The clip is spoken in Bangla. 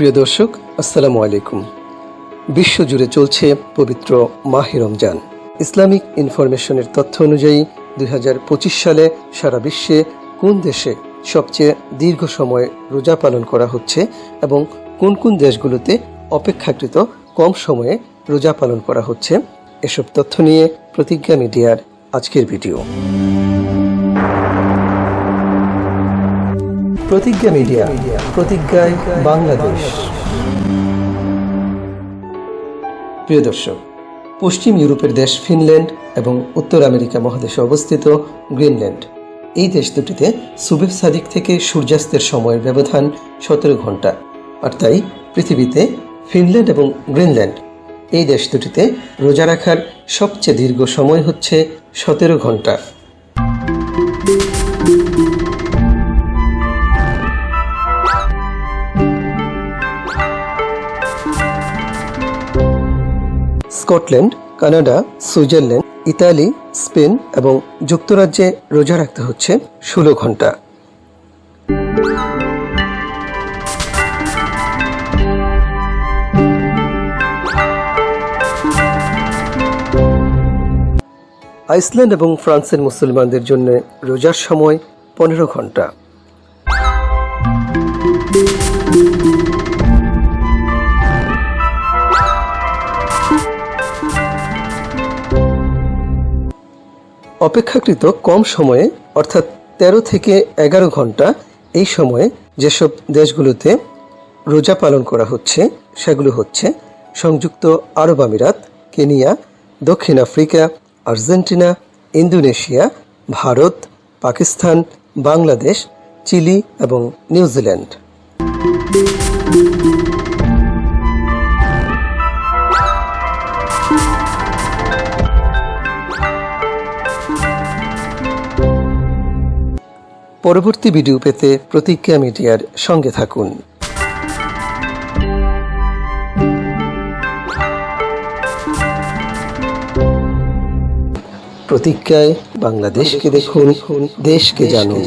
প্রিয় দর্শক, আসসালামু আলাইকুম। বিশ্বজুড়ে চলছে পবিত্র মাহে রমজান। ইসলামিক ইনফরমেশনের তথ্য অনুযায়ী দুই হাজার পঁচিশ সালে সারা বিশ্বে কোন দেশে সবচেয়ে দীর্ঘ সময় রোজা পালন করা হচ্ছে এবং কোন কোন দেশগুলোতে অপেক্ষাকৃত কম সময়ে রোজা পালন করা হচ্ছে, এসব তথ্য নিয়ে প্রতিজ্ঞা মিডিয়ার আজকের ভিডিও। প্রতিজ্ঞা মিডিয়া, প্রতিজ্ঞায় বাংলাদেশ। প্রিয় দর্শক, পশ্চিম ইউরোপের দেশ ফিনল্যান্ড এবং উত্তর আমেরিকা মহাদেশে অবস্থিত গ্রিনল্যান্ড। এই দেশ দুটিতে সুবেহ সাদিক থেকে সূর্যাস্তের সময়ের ব্যবধান সতেরো ঘণ্টা। আর তাই পৃথিবীতে ফিনল্যান্ড এবং গ্রিনল্যান্ড, এই দেশ দুটিতে রোজা রাখার সবচেয়ে দীর্ঘ সময় হচ্ছে সতেরো ঘণ্টা। Scotland, Canada, Switzerland, Italy, Spain এবং যুক্তরাজ্যে রোজা রাখতে হচ্ছে ষোলো ঘণ্টা। আইসল্যান্ড এবং ফ্রান্সের মুসলমানদের জন্য রোজার সময় পনেরো ঘণ্টা। অপেক্ষাকৃত কম সময়ে, অর্থাৎ তেরো থেকে এগারো ঘণ্টা, এই সময়ে যেসব দেশগুলোতে রোজা পালন করা হচ্ছে, সেগুলো হচ্ছে সংযুক্ত আরব আমিরাত, কেনিয়া, দক্ষিণ Africa, Argentina, Indonesia, Bharat, Pakistan, Bangladesh, Chile এবং নিউজিল্যান্ড। পরবর্তী ভিডিও পেতে প্রতিজ্ঞা মিডিয়ার সঙ্গে থাকুন। প্রতিজ্ঞায় বাংলাদেশকে দেখুন দেশকে জানুন।